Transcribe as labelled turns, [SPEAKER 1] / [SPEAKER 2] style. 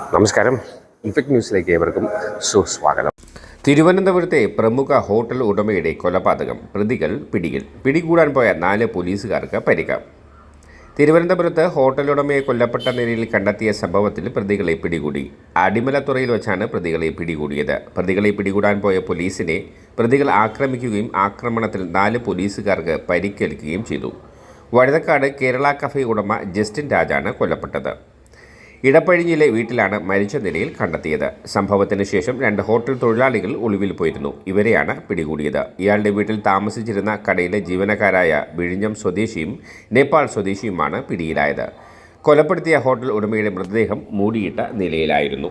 [SPEAKER 1] നമസ്കാരം. ഇൻഫെക്ട് ന്യൂസിലേക്ക് ഏവർക്കും സുസ്വാഗതം. തിരുവനന്തപുരത്തെ പ്രമുഖ ഹോട്ടൽ ഉടമയുടെ കൊലപാതകം പ്രതികൾ പിടിയിൽ. പിടികൂടാൻ പോയ നാല് പോലീസുകാർക്ക് പരിക തിരുവനന്തപുരത്ത് ഹോട്ടൽ ഉടമയെ കൊല്ലപ്പെട്ട നിലയിൽ കണ്ടെത്തിയ സംഭവത്തിൽ പ്രതികളെ പിടികൂടി. അടിമലത്തുറയിൽ വെച്ചാണ് പ്രതികളെ പിടികൂടിയത്. പ്രതികളെ പിടികൂടാൻ പോയ പോലീസിനെ പ്രതികൾ ആക്രമിക്കുകയും ആക്രമണത്തിൽ നാല് പോലീസുകാർക്ക് പരിക്കേൽക്കുകയും ചെയ്തു. വഴുതക്കാട് കേരള കഫേ ഉടമ ജസ്റ്റിൻ രാജാണ് കൊല്ലപ്പെട്ടത്. ഇടപ്പഴിഞ്ഞിലെ വീട്ടിലാണ് മരിച്ച നിലയിൽ കണ്ടെത്തിയത്. സംഭവത്തിന് ശേഷം രണ്ട് ഹോട്ടൽ തൊഴിലാളികൾ ഒളിവിൽ പോയിരുന്നു. ഇവരെയാണ് പിടികൂടിയത്. ഇയാളുടെ വീട്ടിൽ താമസിച്ചിരുന്ന കടയിലെ ജീവനക്കാരായ വിഴിഞ്ഞം സ്വദേശിയും നേപ്പാൾ സ്വദേശിയുമാണ് പിടിയിലായത്. കൊലപ്പെടുത്തിയ ഹോട്ടൽ ഉടമയുടെ മൃതദേഹം മൂടിയിട്ട നിലയിലായിരുന്നു.